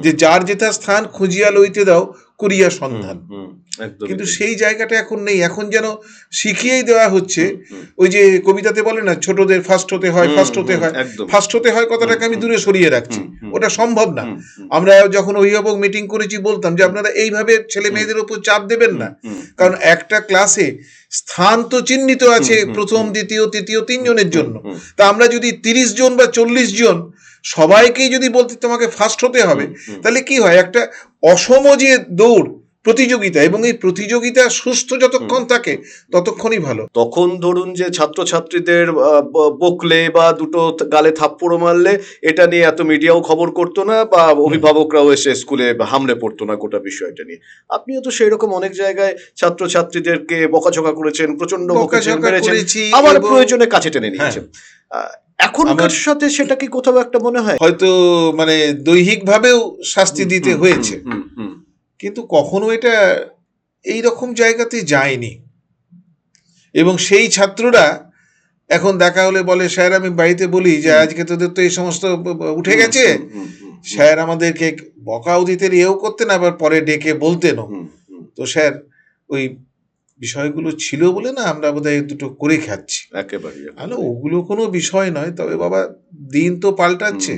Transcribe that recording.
যে যার যেটা স্থান খুঁজিয়া লইতে দাও করিয়া সন্ধান। কিন্তু সেই জায়গাটা এখন নেই। এখন যেন শিখিয়েই দেওয়া হচ্ছে ওই যে কবিতাতে বলে না ছোটদের ফার্স্ট হতে হয় ফার্স্ট হতে হয়। ফার্স্ট হতে হয় কথাটাকে আমি দূরে সরিয়ে রাখছি। ওটা সম্ভব না। আমরা যখন অভিভাবক মিটিং করেছি বলতাম যে আপনারা এইভাবে ছেলে মেয়েদের উপর চাপ দেবেন না। কারণ একটা ক্লাসে স্থান তো চিহ্নিত আছে প্রথম দ্বিতীয় তৃতীয় তিনজনের জন্য। তা আমরা যদি তিরিশ জন বা চল্লিশ জন সবাইকেই যদি বলতে তোমাকে ফার্স্ট হতে হবে তাহলে কি হয়? একটা অসম যে দৌড় প্রতিযোগিতা এবং এই প্রতিযোগিতা সুস্থ যতক্ষণ থাকে ততক্ষণই ভালো। তখন ধরুন যে ছাত্রছাত্রীদের বকলে বা দুটো গালে থাপ্পড় মারলে এটা নিয়ে এত মিডিয়াও খবর করতো না বা অভিভাবকরাও এসে স্কুলে হামলে পড়তো না গোটা বিষয়টা নিয়ে। আপনিও তো সেই রকম অনেক জায়গায় ছাত্রছাত্রীদেরকে বকাঝকা করেছেন প্রচণ্ড আবার প্রয়োজনে কাছে টেনে নিয়েছেন। হ্যাঁ। এখনকার সাথে সেটা কি কোথাও একটা মনে হয়? হয়তো মানে দৈহিক ভাবেও শাস্তি দিতে হয়েছে। কিন্তু কখনো এটা এই রকম জায়গাতে যায়নি। এবং সেই ছাত্ররা এখন দেখা হলে বলে স্যার আমি বাড়িতে বলি যে আজকে তোদের তো এই সমস্ত উঠে গেছে। স্যার আমাদেরকে বকাও দিতেন এও করতেন আবার পরে ডেকে বলতেনও। তো স্যার ওই বিষয়গুলো ছিল বলে না আমরা বোধহয় দুটো করে খাচ্ছি। একেবারে ওগুলো কোনো বিষয় নয় তবে বাবা দিন তো পাল্টাচ্ছে।